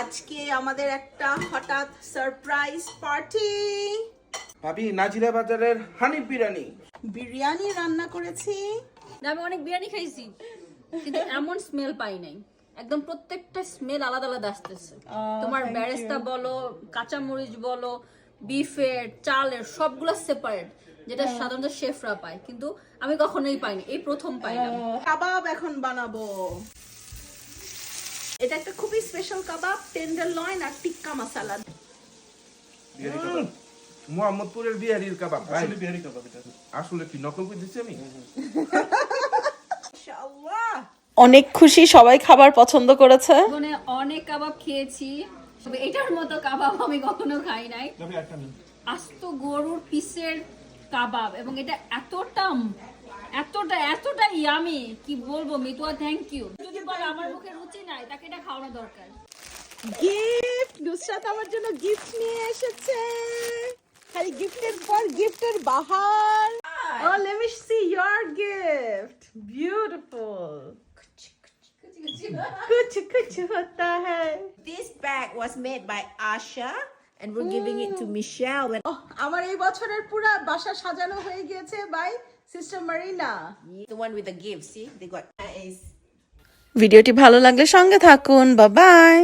আজকে আমাদের একটা হঠাৎ সারপ্রাইজ পার্টি ভাবি নাজিরা বাজারের হানি বিরিয়ানি। বিরিয়ানি রান্না করেছি। না আমি অনেক বিরিয়ানি খাইছি কিন্তু এমন স্মেল পাই নাই। একদম প্রত্যেকটা স্মেল আলাদা আলাদা আসতেছে। তোমার ব্যারেস্তা বলো কাঁচামরিচ বলো বিফের চালের সবগুলো সেপারেট যেটা সাধারণত শেফরা পায়। কিন্তু আমি কখনোই পাইনি এই প্রথম পাইলাম। কাবাব এখন বানাবো। এটা একটা খুবই স্পেশাল কাবাব টেন্ডার লইন আর টিক্কা মশালা মোহাম্মদপুরের বিহারির কাবাব আসলে বিহারি কাবাব এটা। আসলে কি নকল করে দিচ্ছি আমি? অনেক খুশি সবাই খাবার পছন্দ করেছে। জীবনে অনেক কাবাব খেয়েছি। তবে এটার মতো কাবাব আমি কখনো খাই নাই। আস্ত গরুর পিসের কাবাব এবং এটা এতটা এতটা এতটা ইয়ামি কি বলবো মিতুয়া থ্যাংক ইউ যদি বলে আমার মুখে রুচি নাই তাকে এটা খাওয়ানো দরকার গিফট নুসরাত আমার জন্য গিফট নিয়ে এসেছে খালি গিফটের পর গিফটের বাহার ও let me see your gift beautiful कुछ कुछ होता है This bag was made by Asha and we're giving it to Michelle. When oh, আমার এই বছরের পুরো বাসা সাজানো হয়ে গিয়েছে by sister Marina the one with the gift, see, they got is ভিডিওটি ভালো লাগলে সঙ্গে থাকুন বা বাই